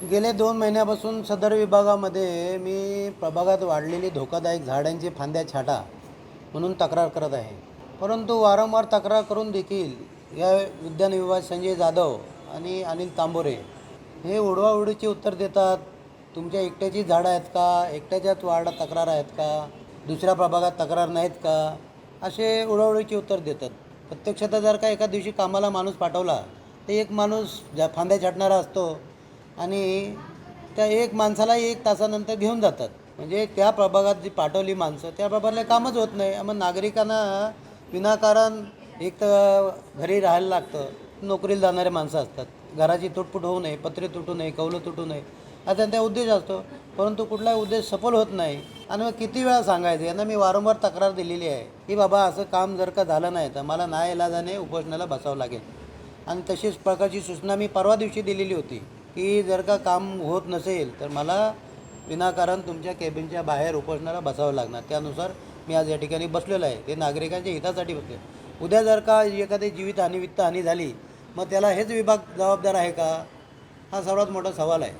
गेले दोन महिन्यापासून सदर विभागामध्ये मी प्रभागात वाढलेली धोकादायक झाडांची फांद्या छाटा म्हणून तक्रार करत आहे. परंतु वारंवार तक्रार करून देखील या उद्यान विभाग संजय जाधव आणि अनिल तांबोरे हे उडवाउडीची उत्तर देतात तुमच्या एकट्याची झाडं आहेत का? एकट्याच्याच वार्डात तक्रार आहेत का? दुसऱ्या प्रभागात तक्रार नाहीत का? असे उडवाउडीची उत्तर देतात. प्रत्यक्षतः जर का एका दिवशी कामाला माणूस पाठवला तर एक माणूस ज्या फांद्या छाटणारा असतो आणि त्या एक माणसाला एक तासानंतर घेऊन जातात. म्हणजे त्या प्रभागात जी पाठवली माणसं त्या प्रभागाला कामच होत नाही. मग नागरिकांना विनाकारण एक तर घरी राहायला लागतं. नोकरीला जाणारे माणसं असतात. घराची तुटपुट होऊ नये पत्रे तुटू नये कौलं तुटू नये हा त्यांचा उद्देश असतो. परंतु कुठलाही उद्देश सफल होत नाही. आणि मग किती वेळा सांगायचं यांना मी वारंवार तक्रार दिलेली आहे की बाबा असं काम जर का झालं नाही तर मला ना इलाजाने उपोषणाला बसावं लागेल. आणि तशीच प्रकारची सूचना मी परवा दिवशी दिलेली होती. की जर का काम होत नसेल तर मला विनाकारण तुमच्या केबिनच्या बाहेर उपोषणाला बसावं लागणार. त्यानुसार मी आज या ठिकाणी बसलेलो आहे. ते नागरिकांच्या हितासाठी बसले. उद्या जर का एखादी जीवितहानी वित्तहानी झाली मग त्याला हेच विभाग जबाबदार आहे का? हा सर्वात मोठा सवाल आहे.